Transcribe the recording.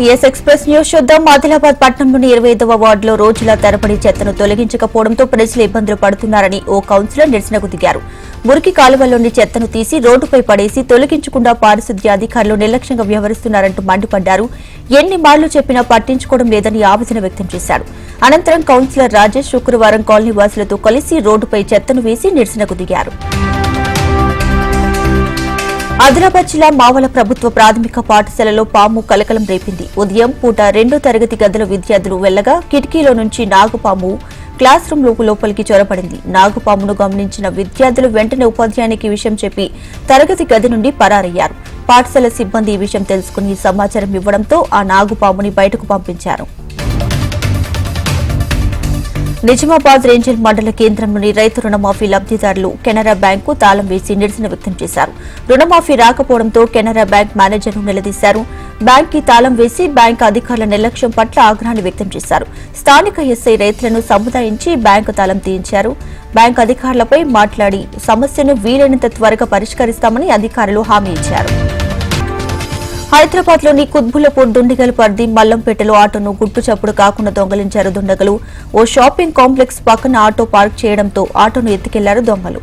TS express news చూద్దాం. ఆదిలాబాద్ పట్టణంలోని ఇరవై ఐదవ వార్డులో రోజుల తరబడి చెత్తను తొలగించకపోవడంతో ప్రజలు ఇబ్బందులు పడుతున్నారని ఓ కౌన్సిలర్ నిరసనకు దిగారు. మురికి కాలువల్లోని చెత్తను తీసి రోడ్డుపై పడేసి తొలగించకుండా పారిశుద్ధ్య అధికారులు నిర్లక్ష్యంగా వ్యవహరిస్తున్నారంటూ మండిపడ్డారు. ఎన్ని మార్లు చెప్పినా పట్టించుకోవడం లేదని ఆవేదన వ్యక్తం చేశారు. అనంతరం కౌన్సిలర్ రాజేష్ శుక్రవారం కాలనీ వాసులతో కలిసి రోడ్డుపై చెత్తను వేసి నిరసనకు దిగారు. ఆదిలాబాద్ జిల్లా మావల ప్రభుత్వ ప్రాథమిక పాఠశాలలో పాము కలకలం రేపింది. ఉదయం పూట రెండో తరగతి గదుల విద్యార్థులు వెళ్ళగా కిటికీలో నుంచి నాగుపాము క్లాస్ రూమ్ లోపు లోపలికి చొరబడింది. నాగుపామును గమనించిన విద్యార్థులు వెంటనే ఉపాధ్యాయునికి విషయం చెప్పి తరగతి గది నుండి పరారయ్యారు. పాఠశాల సిబ్బంది ఈ విషయం తెలుసుకుని సమాచారం ఇవ్వడంతో ఆ నాగుపాముని బయటకు పంపించారు. నిజామాబాద్ రేంజర్ మండల కేంద్రంలోని రైతు రుణమాఫీ లబ్దిదారులు కెనరా బ్యాంకు తాళం వేసి నిరసన వ్యక్తం చేశారు. రుణమాఫీ రాకపోవడంతో కెనరా బ్యాంక్ మేనేజర్ను నిలదీశారు. బ్యాంక్కి తాళం వేసి బ్యాంక్ అధికారుల నిర్లక్ష్యం పట్ల ఆగ్రహాన్ని వ్యక్తం చేశారు. స్థానిక ఎస్ఐ రైతులను సముదాయించి బ్యాంకు తాళం తీయించారు. బ్యాంక్ అధికారులపై మాట్లాడి సమస్యను వీలైనంత త్వరగా పరిష్కరిస్తామని అధికారులు హామీ ఇచ్చారు. హైదరాబాద్లోని కుత్బులపూర్ దుండిగల్ పరిధి మల్లంపేటలో ఆటోను గుట్టు చప్పుడు కాకుండా దొంగలించారు దుండగలు. ఓ షాపింగ్ కాంప్లెక్స్ పక్కన ఆటో పార్క్ చేయడంతో ఆటోను ఎత్తుకెళ్ళారు దొంగలు.